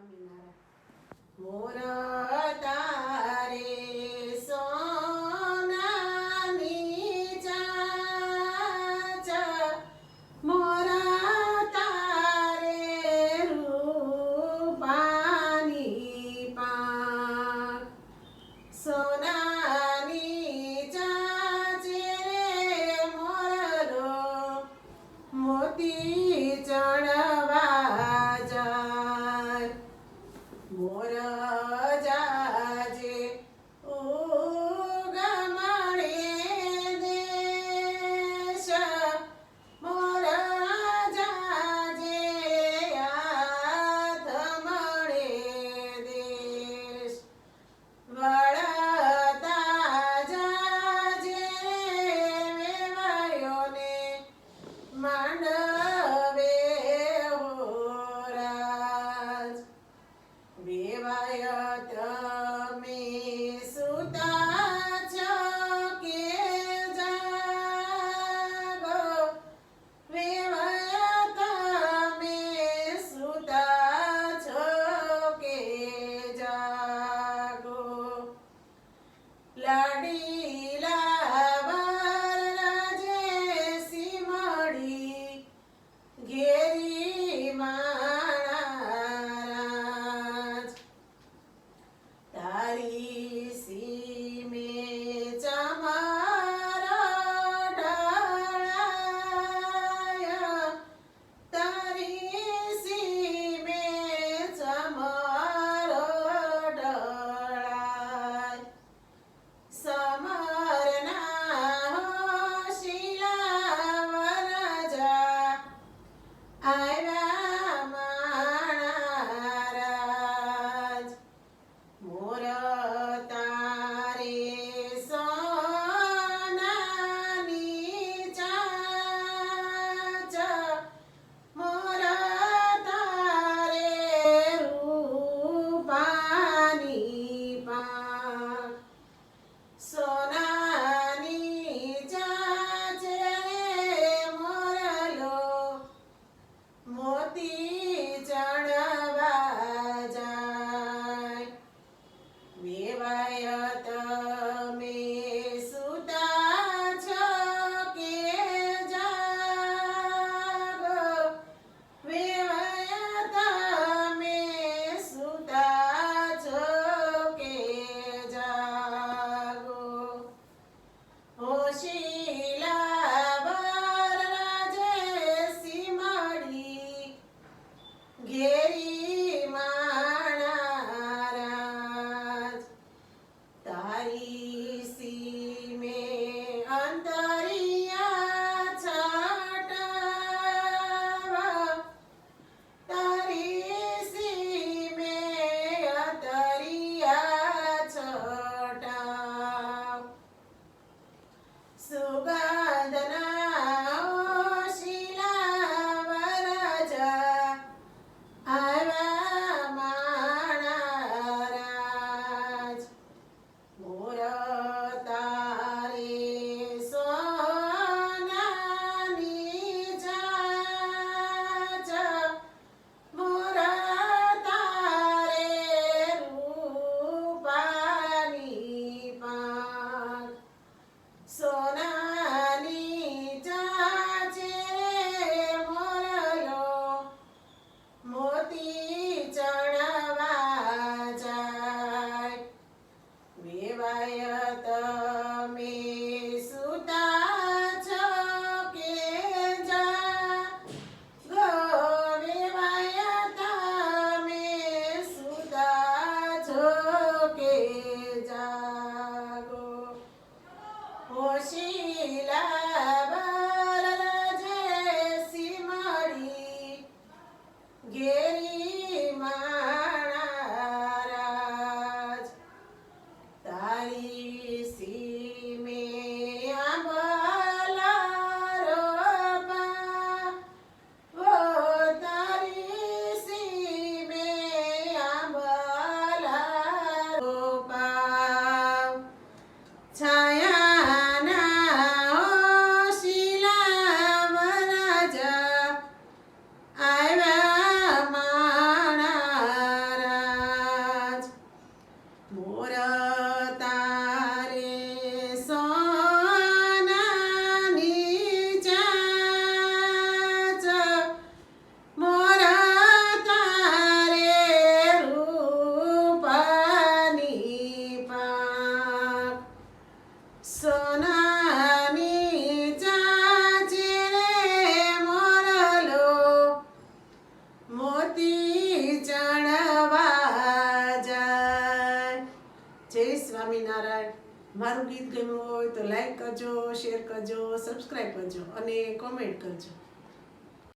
સ્વામિનારાયણ મોર പോരാ I. yoga. Swaminarayan, મારું ગીત ગમ્યું હોય તો લાઈક કરજો શેર કરજો સબસ્ક્રાઈબ કરજો અને કોમેન્ટ કરજો.